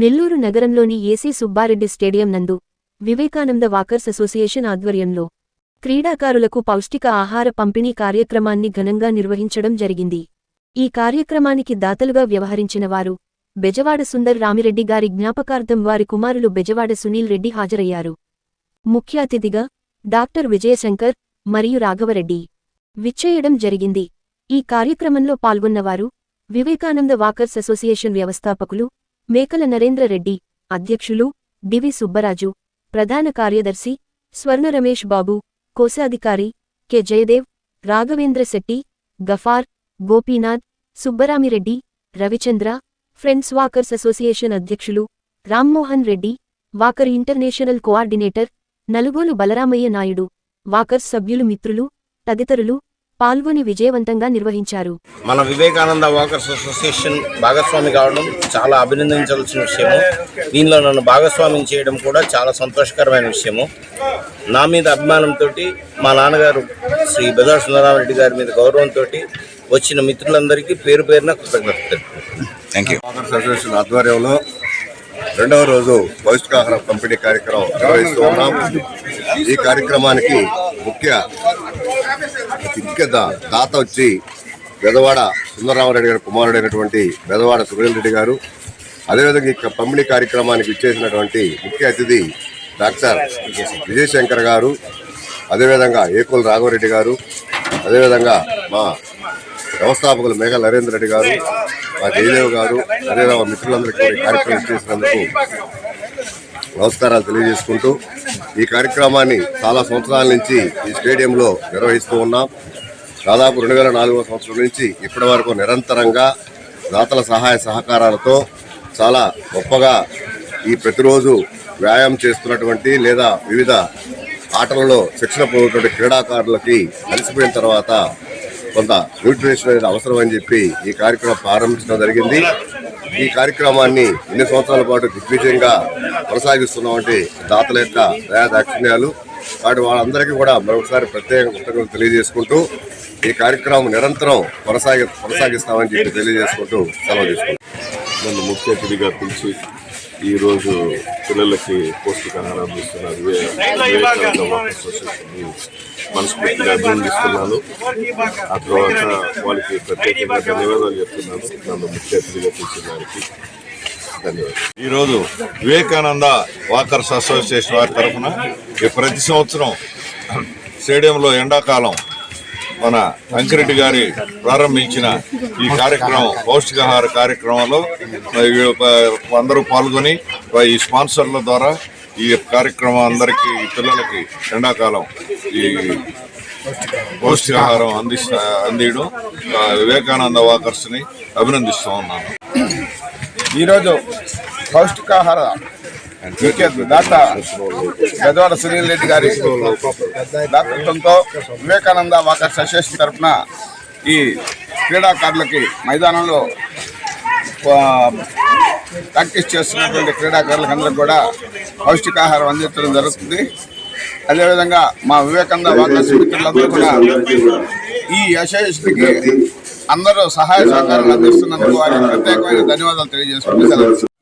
నెల్లూరు నగరంలోని AC Subbareddy stadium నందు Vivekananda walkers association ఆధ్వర్యంలో క్రీడాకారులకు పౌష్టిక ఆహార పంపిణీ కార్యక్రమాన్ని ఘనంగా నిర్వహించడం జరిగింది. ఈ కార్యక్రమానికి దాతలుగా వ్యవహరించిన వారు బెజవాడ సుందర్ రామిరెడ్డి గారి జ్ఞాపకార్థం వారి కుమారులు బెజవాడ సునీల్ రెడ్డి హాజరయ్యారు. ముఖ్య అతిథిగా డాక్టర్ విజయశంకర్ మరియు రాఘవరెడ్డి విచ్చేయడం జరిగింది. ఈ కార్యక్రమంలో పాల్గొన్నవారు వివేకానంద వాకర్స్ అసోసియేషన్ వ్యవస్థాపకులు మేకల నరేంద్ర రెడ్డి అధ్యక్షులు డివి సుబ్బరాజు ప్రధాన కార్యదర్శి స్వర్ణ రమేష్ బాబు కోశాధికారి K. Jayadev Raghavendra Shetty Gafar Gopinath Subbaramireddy Ravichandra friends walkers association అధ్యక్షులు Rammohan Reddy walker international coordinator Nalugolu Balaramaiah Naidu walkers సభ్యులు మిత్రులు తదితరులు పాల్గొని విజయవంతంగా నిర్వహించారు. మన వివేకానంద వాకర్స్ అసోసియేషన్ భాగస్వామి కావడం చాలా అభినందించాల్సిన విషయము. దీనిలో నన్ను భాగస్వామ్యం చేయడం కూడా చాలా సంతోషకరమైన విషయము. నా మీద అభిమానంతో మా నాన్నగారు శ్రీ బెదార్ సుందరామరెడ్డి గారి మీద గౌరవంతో వచ్చిన మిత్రులందరికీ పేరు పేరున కృతజ్ఞతలు. థ్యాంక్ యూ వాకర్స్ అసోసియేషన్ ఆధ్వర్యంలో రెండవ రోజు పౌష్టికాహార పంపిణీ కార్యక్రమం నిర్వహిస్తూ ఉన్నాం. ఈ కార్యక్రమానికి ముఖ్య ముఖ్య దాత వచ్చి బెదవాడ సుందరరామరెడ్డి గారి కుమారుడైనటువంటి బెదవాడ సురేల్ రెడ్డి గారు అదేవిధంగా ఈ పంపిణీ కార్యక్రమానికి ఇచ్చేసినటువంటి ముఖ్య అతిథి డాక్టర్ విజయశంకర్ గారు అదేవిధంగా ఏకుల రాఘవరెడ్డి గారు అదేవిధంగా మా వ్యవస్థాపకులు మేఘ నరేంద్ర రెడ్డి గారు మా జయదేవ్ గారు అదేవిధంగా మిత్రులందరికీ కార్యక్రమం చేసినందుకు నమస్కారాలు తెలియజేసుకుంటూ ఈ కార్యక్రమాన్ని చాలా సంవత్సరాల నుంచి ఈ స్టేడియంలో నిర్వహిస్తూ ఉన్నాం. దాదాపు రెండు వేల నాలుగవ సంవత్సరం నుంచి ఇప్పటి వరకు నిరంతరంగా దాతల సహాయ సహకారాలతో చాలా గొప్పగా ఈ ప్రతిరోజు వ్యాయామం చేస్తున్నటువంటి లేదా వివిధ ఆటలలో శిక్షణ పొందినటువంటి క్రీడాకారులకి కలిసిపోయిన తర్వాత కొంత న్యూట్రిషన్ అనేది అవసరం అని చెప్పి ఈ కార్యక్రమం ప్రారంభించడం జరిగింది. ఈ కార్యక్రమాన్ని ఎన్ని సంవత్సరాల పాటు దిగ్విజయంగా కొనసాగిస్తున్నామంటే దాతల యొక్క దయాదాక్షిణ్యాలు వాటి వాళ్ళందరికీ కూడా మరొకసారి ప్రత్యేక కృతజ్ఞతలు తెలియజేసుకుంటూ ఈ కార్యక్రమం నిరంతరం కొనసాగి కొనసాగిస్తామని చెప్పి తెలియజేసుకుంటూ సెలవు తీసుకుంటాం నన్ను ముఖ్య అతిథిగా పిలిచి ఈరోజు పిల్లలకి పౌష్టికాహారం అందిస్తున్న వివే- వివేకానంద వాకర్ అసోసియేషన్ని మనస్ఫూర్తిగా అభినందిస్తున్నాను. ఆ తర్వాత వాళ్ళకి ప్రత్యేకంగా ధన్యవాదాలు చెప్తున్నాను. నన్ను ముఖ్య అతిథిగా పిలిచిన వారికి ధన్యవాదాలు. ఈరోజు వివేకానంద వాకర్స్ అసోసియేషన్ వారి తరఫున ప్రతి సంవత్సరం స్టేడియంలో ఎండాకాలం మన అంకిరెడ్డి గారి ప్రారంభించిన ఈ కార్యక్రమం పౌష్టికాహార కార్యక్రమంలో అందరూ పాల్గొని ఈ స్పాన్సర్ల ద్వారా ఈ కార్యక్రమం అందరికీ ఈ పిల్లలకి ఎండాకాలం ఈ పౌష్టికాహారం అందిస్తా అందియడం వివేకానంద వాకర్స్ని అభినందిస్తూ ఉన్నాను. ఈరోజు పౌష్టికాహార దాత గదవాడ సునీల్ రెడ్డి గారి దాతృత్వంతో వివేకానంద వాకర్ అసోసియేషన్ తరఫున ఈ క్రీడాకారులకి మైదానంలో ప్రాక్టీస్ చేస్తున్నటువంటి క్రీడాకారులకు అందరికి కూడా పౌష్టికాహారం అందించడం జరుగుతుంది. అదేవిధంగా మా వివేకానంద వాకర్స్ మిత్రులందరూ కూడా ఈ అసోసియేషన్కి అందరూ సహాయ సహకారాలు అందిస్తున్నందుకు వారికి ప్రత్యేకమైన ధన్యవాదాలు తెలియజేసుకుంటూ